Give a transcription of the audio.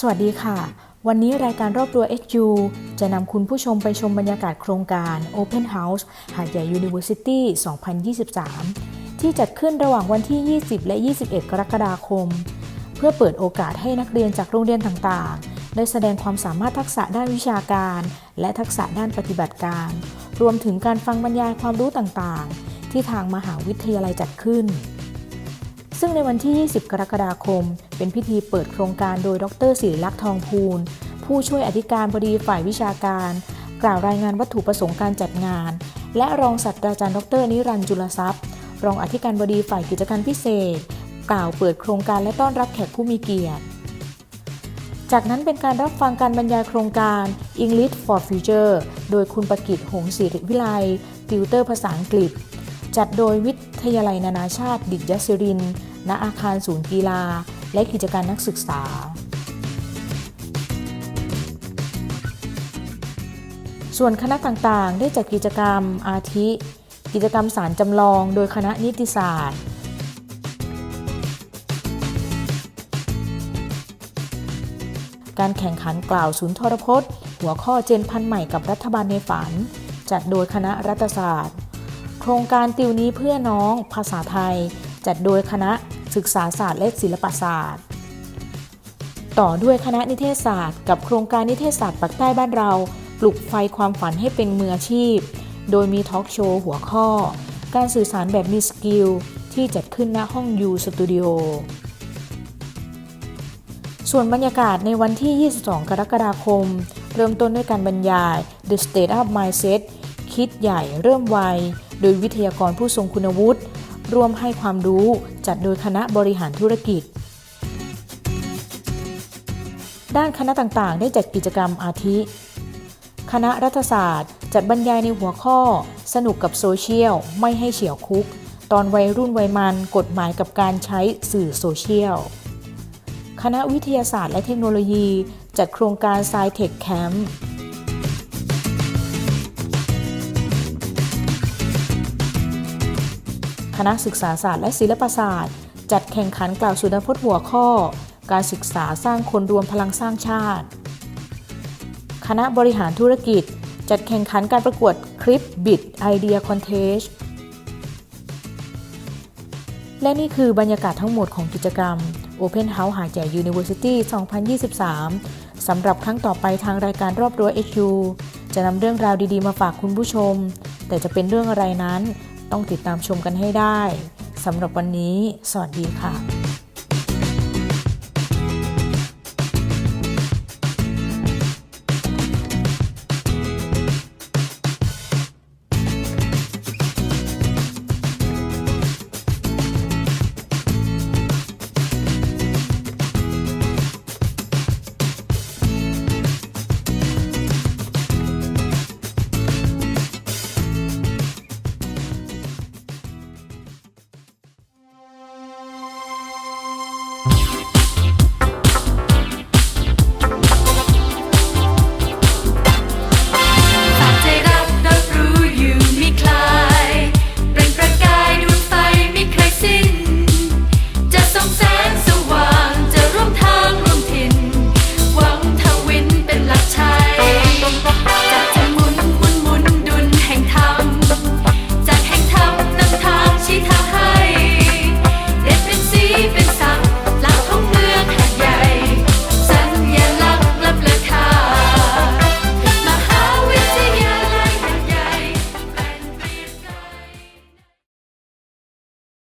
สวัสดีค่ะ วันนี้รายการรอบตัว HU จะนำคุณผู้ชมไปชมบรรยากาศโครงการ Open House หาดใหญ่ University 2023 ที่จัดขึ้นระหว่างวันที่ 20 และ 21 กรกฎาคม เพื่อเปิดโอกาสให้นักเรียนจากโรงเรียนต่างๆ ได้แสดงความสามารถทักษะด้านวิชาการ และทักษะด้านปฏิบัติการ รวมถึงการฟังบรรยายความรู้ต่างๆ ที่ทางมหาวิทยาลัยจัดขึ้น ซึ่งในวันที่ 20 กรกฎาคม เป็นพิธีเปิดโครงการโดยดรศิริลักษณ์ทองพูล ผู้ช่วยอธิการบดีฝ่ายวิชาการ กล่าวรายงานวัตถุประสงค์การจัดงาน และรองศาสตราจารย์ดร นิรันดร์จุลทรัพย์ รองอธิการบดีฝ่ายกิจการพิเศษ กล่าวเปิดโครงการและต้อนรับแขกผู้มีเกียรติ จากนั้นเป็นการรับฟังการบรรยายโครงการ English for Future โดยคุณประกิตหงศิริวิไลติวเตอร์ภาษาอังกฤษ จัดโดยวิทยาลัยนานาชาติ ดิตยศิริน ณ อาคารศูนย์กีฬา และกิจการนักศึกษา ส่วนคณะต่างๆ ได้จัดกิจกรรมอาทิ กิจกรรมสารจำลอง โดยคณะนิติศาสตร์ การแข่งขันกล่าวศูนย์ทรพจน์ หัวข้อเจนพันธุ์ใหม่กับรัฐบาลในฝัน จัดโดยคณะรัฐศาสตร์ โครงการติวนี้เพื่อน้องภาษาไทย จัดโดยคณะศึกษาศาสตร์และศิลปศาสตร์ ต่อด้วยคณะนิเทศศาสตร์ กับโครงการนิเทศศาสตร์ปักใต้บ้านเรา ปลุกไฟความฝันให้เป็นมืออาชีพ โดยมีทอล์กโชว์หัวข้อ การสื่อสารแบบมีสกิล ที่จัดขึ้นณห้องยูสตูดิโอส่วนบรรยากาศในวันที่ 22 กรกฎาคม เริ่มต้นด้วยการบรรยาย The State of Mindset คิดใหญ่เริ่มไวโดยวิทยากรผู้ทรงคุณวุฒิร่วมให้ความรู้จัดโดยคณะบริหารธุรกิจ ด้านคณะต่างๆ ได้จัดกิจกรรมอาทิ คณะรัฐศาสตร์ จัดบรรยายในหัวข้อ สนุกกับโซเชียล ไม่ให้เฉียวคุก ตอนวัยรุ่นวัยมันกฎหมายกับการใช้สื่อโซเชียล คณะวิทยาศาสตร์และเทคโนโลยี จัดโครงการ s c i t e c h Camp คณะศึกษาศาสตร์และศิลปศาสตร์ จัดแข่งขันกล่าวสุนทรพจน์หัวข้อ การศึกษาสร้างคนรวมพลังสร้างชาติ คณะบริหารธุรกิจ จัดแข่งขันการประกวดคลิปบิดไอเดียคอนเทสและนี่คือบรรยากาศทั้งหมดของกิจกรรม Open House หาดใหญ่ University 2023 สำหรับครั้งต่อไปทางรายการรอบรั้ว HU จะนำเรื่องราวดีๆมาฝากคุณผู้ชม แต่จะเป็นเรื่องอะไรนั้น ต้องติดตามชมกันให้ได้สำหรับวันนี้ สวัสดีค่ะ